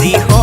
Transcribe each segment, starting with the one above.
dijo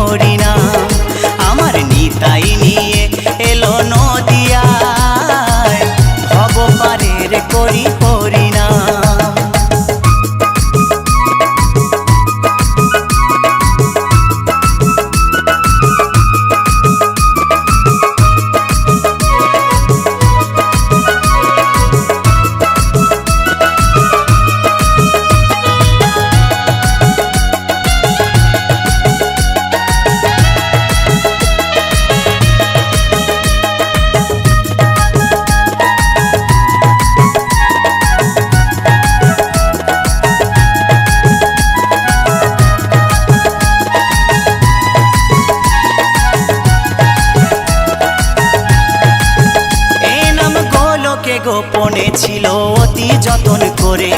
গোপনে ছিল অতি যতন করে।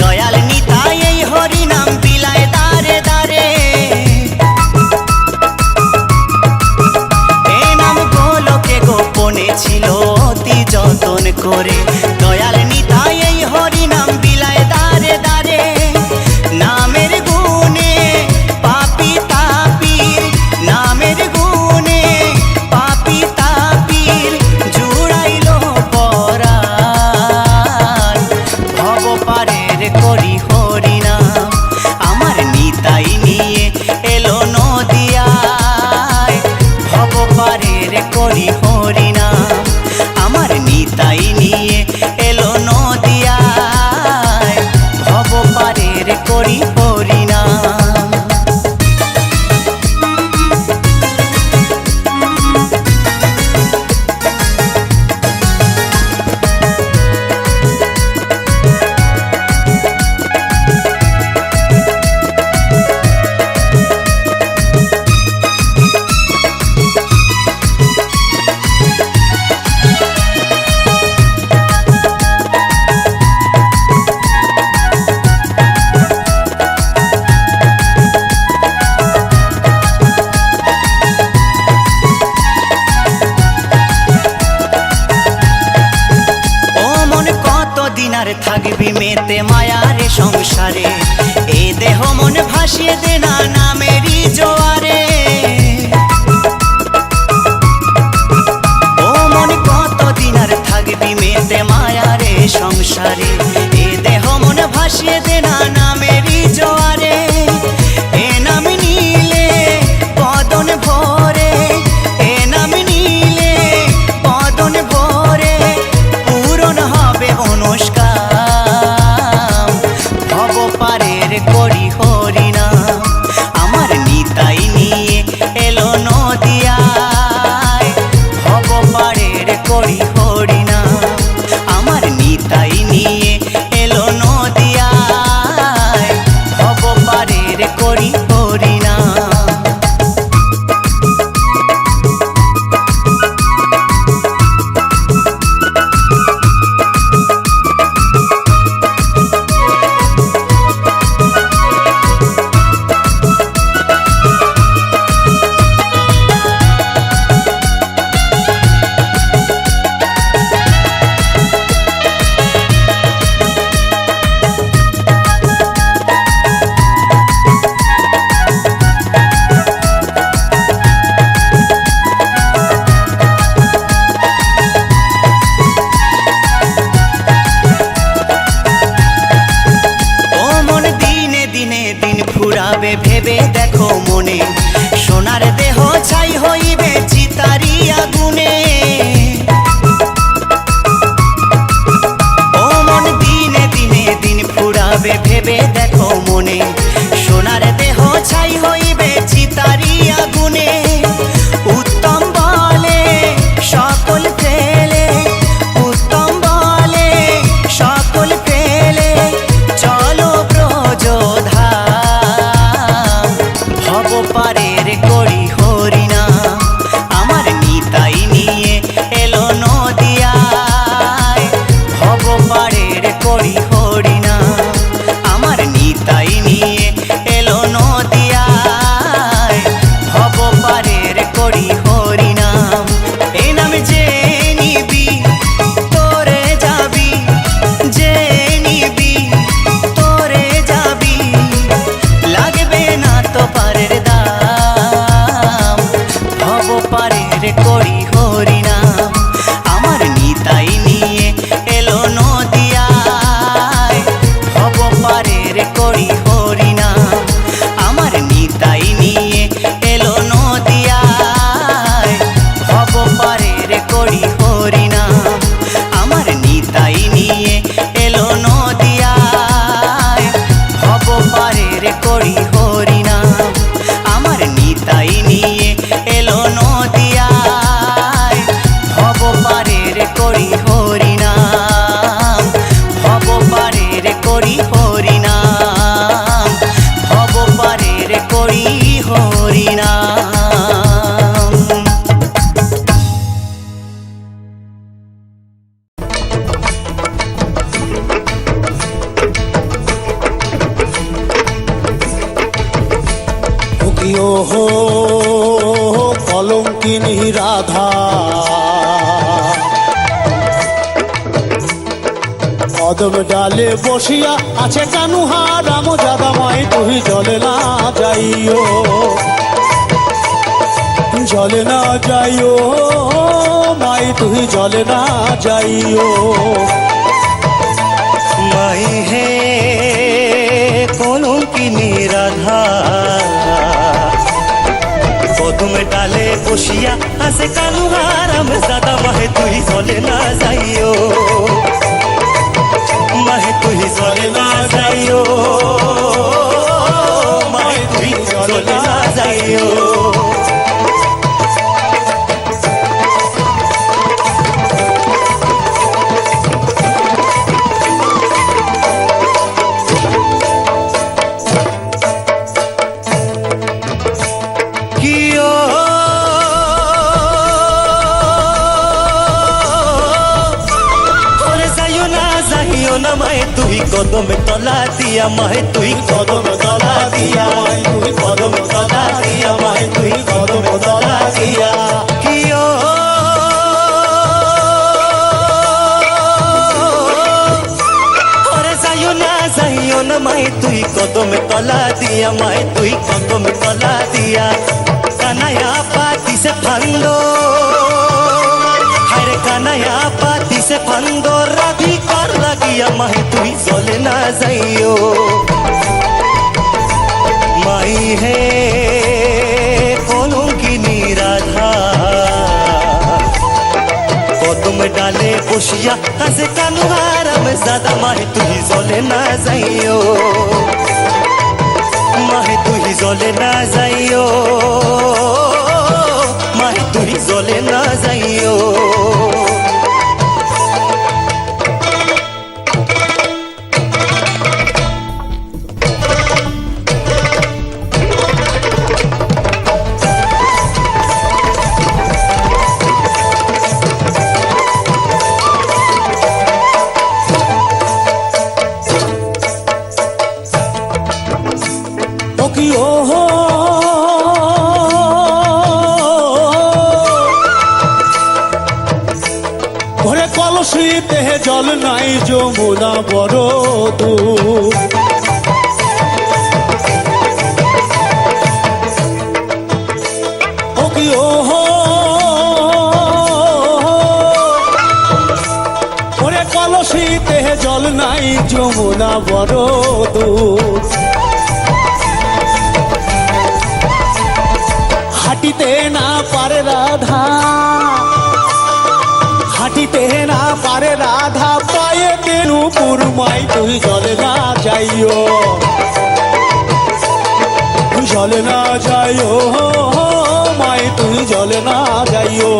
দয়াল নিতাই এই হরিনাম বিলায় দারে দারে এ নাম গোলকে গোপনে ছিল অতি যতন করে। হবে আছে কানুহা রাম জাদামাই তুই জলে না যাইও। জলে না যাইও মাই, তুই জলে না যাইও। মাই হে কলঙ্কিনী রাধা। কদমে ডালে বসিয়া আসে কালু হারাম দাদা মাহে তুই চলে না যাইও। তুই কদমে তলা দিয়া মায়ে তুই কদম তলা দিয়া। মায়ে তুই কদম তলা দিয়া মায়ে তুই কদম তলা দিয়া কিয় যাইও না মায়ে তুই কদমে তলা দিয়া মায়ে তুই কদমে তলা দিয়া। কানায়া পাতি সে ফান্দ হারে কানায়া পাতি সে ফান্দ। কর লাগিয়া মায়ে তুই চলে না যাইও মাই হে কলঙ্কিনী রাধা কদম ডালে বসিয়া কাছে কানু হারাম দাদা মাহে তুই জলে না যাইও মাহে তুই জলে না যাইও জল নাই যমুনা বড় কলসিতে জল নাই যমুনা বড় হাঁটিতে না পারে রাধা। তেনু পুরমাই তুই জলে না যাইও। তুই জলে না যাইও, মাই তুই জলে না যাইও।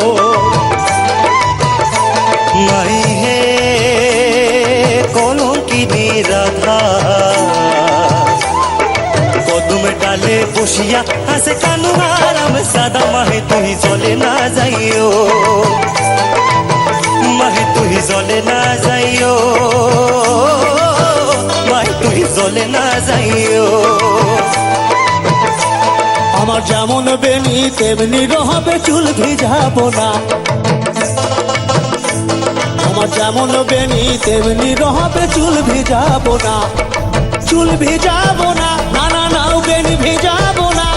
মাই হে কলঙ্কিনী রাধা। কদম ডালে বসিয়া হাসে কানু হারাম সাদা মাহে তুই চলে না যাইও না যাইও। আমার যেমন বেনি তেমনি রহবে চুল ভিজাবো না। আমার যেমন বেনি তেমনি রহবে চুল ভিজাবো না। চুল ভিজাবো না না না নাও বেনি ভিজাবো না।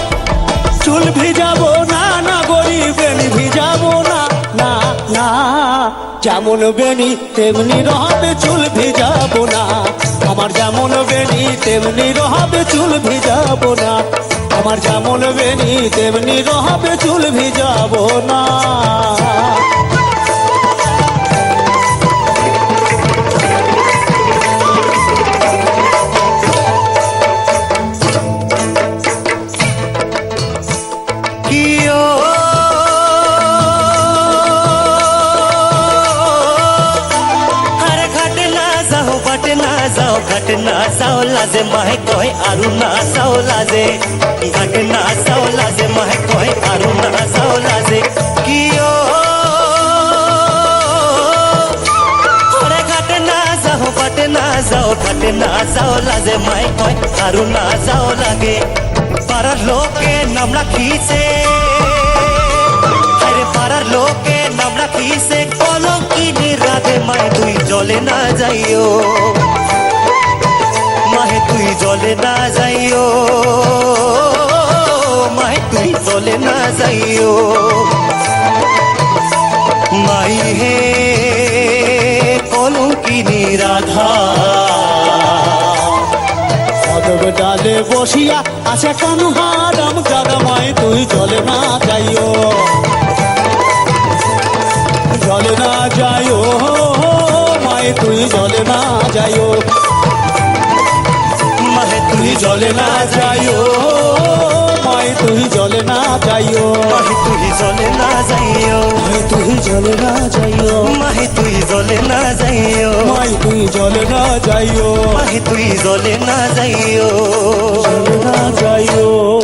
চুল ভিজাবো না না গরি বেনি ভিজাবো না না না। যেমন বেনি তেমনি রহবে চুল ভিজাবো না। আমার যেমন বেনি, তেমনি রহাবে চুল ভিজাবো না। আমার যেমন বেনি, তেমনি রহাবে চুল ভিজাবো না। না যাও লাজে, মাহে কয় আরু না যাও লাজে। ঘাটে না যাও লাজে, মাহে কয় আরু না যাও লাজে। কিয়? ঘাটে না যাও, বাটে না যাও লাজে, মাহে কয় আরু না যাও লাগে। পাড়ার লোকে নাম রাখিছে আরে পাড়ার লোকে নাম রাখিছে কলঙ্কিনী রাধে মায় তুই জলে না যাইও মাহে তুই জলে না যাইও। মাহে তুই জলে না যাইও। মাই হে, কলঙ্কিনী রাধা। কদব ডালে বসিয়া আছে কানুহারাম জাগামাই তুই জলে না যাইও। জলে না যাইও মাই তুই জলে না যাইও। তুই জলে না যাইও মাই তুই জলে না যাইও। মাই তুই জলে না যাইও মাই তুই জলে না যাইও। মাই তুই জলে না যাইও। মাই তুই জলে না যাইও। মাই তুই জলে না যাইও।